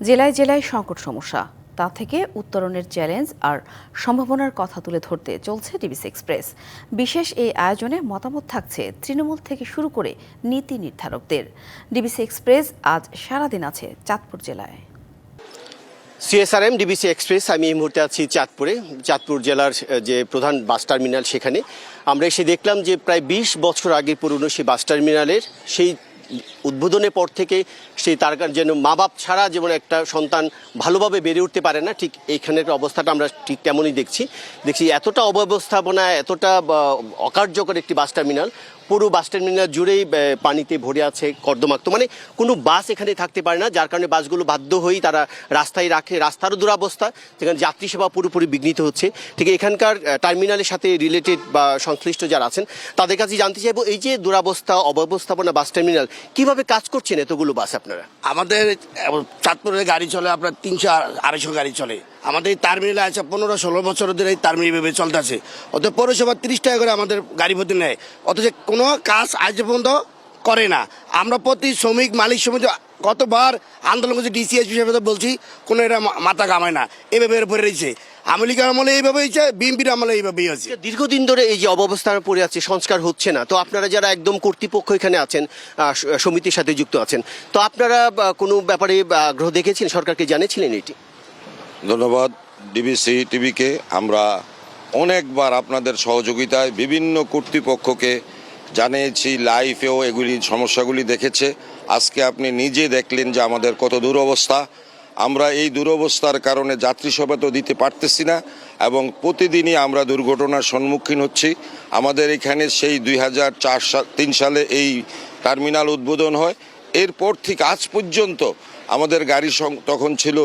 জেলায় জেলায় সংকট সমস্যা। তা থেকে উত্তরণের চ্যালেঞ্জ আর সম্ভাবনার কথা তুলে ধরতে চলছে ডিবিসি এক্সপ্রেস বিশেষ এই আয়োজনে মতামত থাকছে তৃণমূল থেকে শুরু করে নীতি নির্ধারকদের। ডিবিসি এক্সপ্রেস আজ সারাদিন আছে চাঁদপুর জেলায়। সিএসআরএম ডিবিসি এক্সপ্রেস আমি এই মুহূর্তে আছি চাঁদপুরে। চাঁদপুর জেলার যে প্রধান বাস টার্মিনাল সেখানে। আমরা এসে দেখলাম যে প্রায় বিশ বছর আগে পুরনো সেই বাস টার্মিনালের সেই উদ্বোধনের পর থেকে সেই তার যেন মা বাপ ছাড়া যেমন একটা সন্তান ভালোভাবে বেড়ে উঠতে পারে না, ঠিক এইখানের অবস্থাটা আমরা ঠিক তেমনই দেখছি। দেখছি এতটা অব্যবস্থাপনা, এতটা অকার্যকর একটি বাস টার্মিনাল পুরো বাস টার্মিনাল জুড়েই পানিতে ভরে আছে কর্দমাক্ত। মানে কোনো বাস এখানে থাকতে পারে না, যার কারণে বাসগুলো বাধ্য হয়েই তারা রাস্তায় রাখে, রাস্তারও দুরবস্থা, যেখানে যাত্রী সেবা পুরোপুরি বিঘ্নিত হচ্ছে। ঠিক এখানকার টার্মিনালের সাথে রিলেটেড বা সংশ্লিষ্ট যারা আছেন, তাদের কাছে জানতে চাইব, এই যে দুরাবস্থা, অব্যবস্থাপনা বাস টার্মিনাল কীভাবে কাজ করছেন এতগুলো বাস আপনারা? আমাদের চাঁদপুরের গাড়ি চলে, আপনার তিনশো আড়াইশো গাড়ি চলে। আমাদের এই টার্মিনালে আছে পনেরো ষোলো বছর ধরে এই টার্মিনাল ভেবে চলতেছে। অত পৌরসভা তিরিশ টাকা করে আমাদের গাড়ি প্রতি নেয়। অথচ কোনো কাজ আজ পর্যন্ত করে না। আমরা প্রতি শ্রমিক, মালিক সমিতি কতবার আন্দোলন করছি ডিসিএস হিসেবে তো বলছি, কোনো এটা মাথা কামায় না। এভাবে এর রয়েছে। আওয়ামী লীগের আমলে এইভাবে হয়েছে, বিএনপির আমলে এইভাবেই হয়েছে। দীর্ঘদিন ধরে এই যে অব্যবস্থার পড়ে আছে, সংস্কার হচ্ছে না। তো আপনারা যারা একদম কর্তৃপক্ষ এখানে আছেন সমিতির সাথে যুক্ত আছেন, তো আপনারা কোনো ব্যাপারে আগ্রহ দেখেছেন? সরকারকে জানিয়েছিলেন এটি? ধন্যবাদ ডিবিসি টিভিকে আমরা অনেকবার আপনাদের সহযোগিতায় বিভিন্ন কর্তৃপক্ষকে জানিয়েছি, লাইফেও এগুলি, সমস্যাগুলি দেখেছে। আজকে আপনি নিজে দেখলেন যে আমাদের কত দুরবস্থা। আমরা এই দুরবস্থার কারণে যাত্রী সেবা তো দিতে পারতেছি না এবং প্রতিদিনই আমরা দুর্ঘটনার সম্মুখীন হচ্ছি। আমাদের এখানে সেই দুই হাজার সালে এই টার্মিনাল উদ্বোধন হয়। এরপর থেকে আজ পর্যন্ত আমাদের গাড়ি তখন ছিল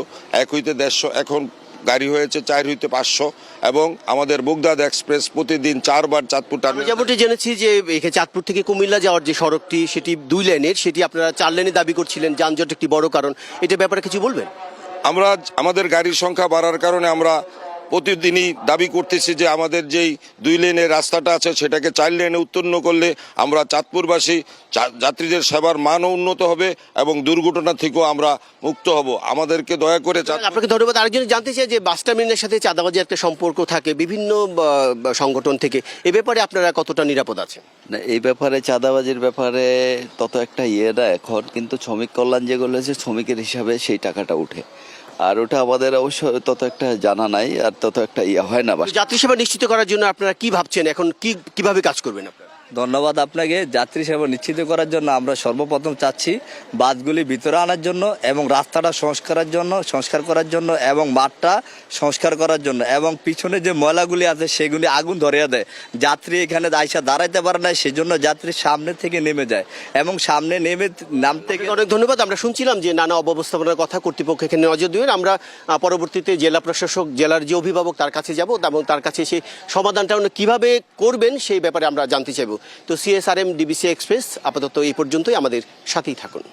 এক হইতে দেড়শো এখন গাড়ি হয়েছে চার হইতে পাঁচশো এবং আমাদের বুগদাদ এক্সপ্রেস প্রতিদিন চারবার চাঁদপুর টার্মিনাল যেমনটি জেনেছি যে এখানে চাঁদপুর থেকে কুমিল্লা যাওয়ার যে সড়কটি সেটি দুই লেনের সেটি আপনারা চার লেনে দাবি করছিলেন যানজট একটি বড় কারণ। এটা ব্যাপারে কিছু বলবেন? আমরা আমাদের গাড়ির সংখ্যা বাড়ার কারণে আমরা প্রতিদিনই দাবি করতেছি যে আমাদের যেই দুই লেনের রাস্তাটা আছে সেটাকে চার লেনে উত্তীর্ণ করলে আমরা চাঁদপুরবাসী যাত্রীদের সেবার মানও উন্নত হবে এবং দুর্ঘটনা থেকেও আমরা মুক্ত হব। আমাদেরকে দয়া করে আপনাকে ধন্যবাদ। আরেকজন জানতে চাই যে বাস টার্মিনালের সাথে চাঁদাবাজি একটা সম্পর্ক থাকে বিভিন্ন সংগঠন থেকে। এ ব্যাপারে আপনারা কতটা নিরাপদ আছেন? না এই ব্যাপারে চাঁদাবাজির ব্যাপারে তত একটা ইয়ে না এখন কিন্তু শ্রমিক কল্যাণ যেগুলো আছে শ্রমিকের হিসাবে সেই টাকাটা উঠে। আর ওটা আমাদের অবশ্য তত একটা জানা নাই আর তত একটা ইয়ে হয় না বাস। যাত্রী সেবা নিশ্চিত করার জন্য আপনারা কি ভাবছেন? এখন কি, কীভাবে কাজ করবেন ধন্যবাদ আপনাকে। যাত্রী সেবা নিশ্চিত করার জন্য আমরা সর্বপ্রথম চাচ্ছি বাসগুলি ভিতরে আনার জন্য এবং রাস্তাটা সংস্কারের জন্য, সংস্কার করার জন্য এবং মাঠটা সংস্কার করার জন্য এবং পিছনে যে ময়লাগুলি আছে সেগুলি আগুন ধরিয়ে দেয়। যাত্রী এখানে আইসা দাঁড়াইতে পারে না সেজন্য যাত্রী সামনে থেকে নেমে যায় এবং সামনে নেমে নামতে অনেক ধন্যবাদ। আমরা শুনছিলাম যে নানা অব্যবস্থাপনার কথা কর্তৃপক্ষ এখানে নজর দেবেন আমরা পরবর্তীতে জেলা প্রশাসক, জেলার যে অভিভাবক তার কাছে যাব এবং তার কাছে সেই সমাধানটা উনি কীভাবে করবেন সেই ব্যাপারে আমরা জানতে চাইব। তো সিএসআরএম ডিবিসি এক্সপ্রেস আপাতত এই পর্যন্তই আমাদের সাথেই থাকুন।